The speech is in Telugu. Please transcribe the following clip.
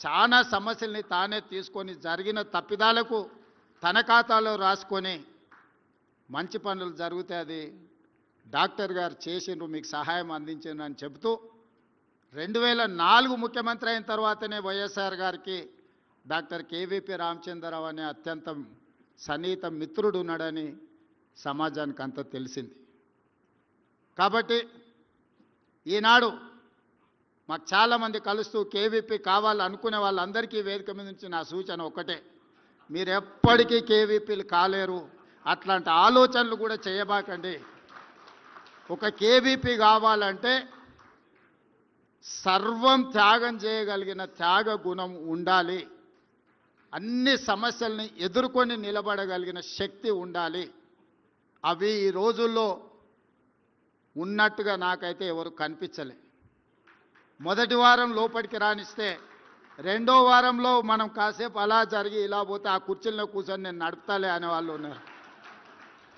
చాలా సమస్యల్ని తానే తీసుకొని జరిగిన తప్పిదాలకు తన ఖాతాలో రాసుకొని మంచి పనులు జరుగుతాయి అది డాక్టర్ గారు చేసిండ్రు మీకు సహాయం అందించిండ్రు అని చెబుతూ రెండు వేల నాలుగు ముఖ్యమంత్రి అయిన తర్వాతనే వైఎస్ఆర్ గారికి డాక్టర్ కేవీపీ రామచంద్రరావు అనే అత్యంత సన్నిహిత మిత్రుడు ఉన్నాడని సమాజానికి అంతా తెలిసింది. కాబట్టి ఈనాడు మాకు చాలామంది కలుస్తూ కేవీపీ కావాలనుకునే వాళ్ళందరికీ వేదిక మీద నుంచి నా సూచన ఒకటే మీరు ఎప్పటికీ కేవీపీలు కాలేరు. అట్లాంటి ఆలోచనలు కూడా చేయబాకండి. ఒక కేవీపీ కావాలంటే సర్వం త్యాగం చేయగలిగిన త్యాగ గుణం ఉండాలి. అన్ని సమస్యల్ని ఎదుర్కొని నిలబడగలిగిన శక్తి ఉండాలి. అవి ఈ రోజుల్లో ఉన్నట్టుగా నాకైతే ఎవరు కనిపించలే. మొదటి వారం లోపలికి రానిస్తే రెండో వారంలో మనం కాసేపు అలా జరిగి ఇలా పోతే ఆ కుర్చీల్లో కూర్చొని నేను నడుపుతాలే అనే వాళ్ళు ఉన్నారు.